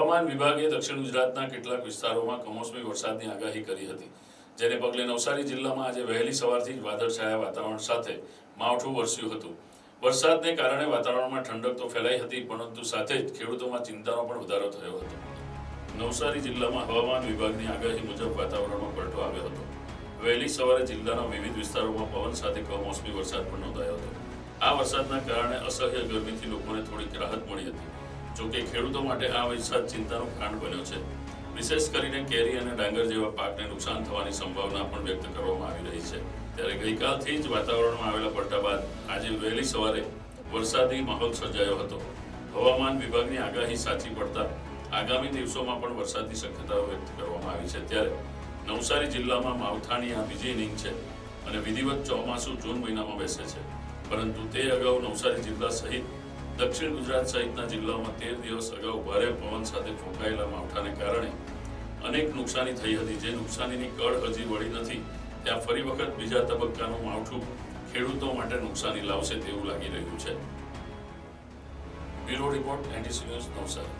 હવામાન વિભાગે દક્ષિણ ગુજરાતના કેટલાક વિસ્તારોમાં કમોસમી વરસાદની આગાહી કરી હતી, જેને પગલે નવસારી જિલ્લામાં આજે વહેલી સવારથી જ વાદળછાયા વાતાવરણ સાથે માવઠું વરસ્યું હતું. વરસાદને કારણે વાતાવરણમાં ઠંડક તો ફેલાઈ હતી, પરંતુ સાથે જ ખેડૂતોમાં ચિંતાનો પણ વધારો થયો હતો. નવસારી જિલ્લામાં હવામાન વિભાગની આગાહી મુજબ વાતાવરણમાં પલટો આવ્યો હતો. વહેલી સવારે જિલ્લાના વિવિધ વિસ્તારોમાં પવન સાથે કમોસમી વરસાદ પણ નોંધાયો હતો. આ વરસાદના કારણે અસહ્ય ગરમીથી લોકોને થોડીક રાહત મળી હતી. જોકે ખેડૂતો માટે આ વરસાદ ચિંતાનું કારણ બન્યો છે. વિશેષ કરીને કેરી અને ડાંગર જેવા પાકને નુકસાન થવાની સંભાવના પણ વ્યક્ત કરવામાં આવી રહી છે. ત્યારે ગઈકાલથી જ વાતાવરણમાં આવેલા પલટા બાદ આજે વહેલી સવારે વરસાદી માહોલ સર્જાયો હતો. હવામાન વિભાગની આગાહી સાચી પડતા આગામી દિવસોમાં પણ વરસાદની શક્યતાઓ વ્યક્ત કરવામાં આવી છે. ત્યારે નવસારી જિલ્લામાં માવઠાની આ બીજી ઇનિંગ છે અને વિધિવત ચોમાસું જૂન મહિનામાં બેસે છે. પરંતુ તે અગાઉ નવસારી જિલ્લા સહિત દક્ષિણ ગુજરાત સહિતના જિલ્લાઓમાં તેર દિવસ અગાઉ ભારે પવન સાથે ફૂંકાયેલા માવઠાને કારણે અનેક નુકસાની થઈ હતી. જે નુકસાનીની કળ હજી વળી નથી. ત્યાં ફરી વખત બીજા તબક્કાનું માવઠું ખેડૂતો માટે નુકસાની લાવશે તેવું લાગી રહ્યું છે. Bureau report, NTC news Navsari.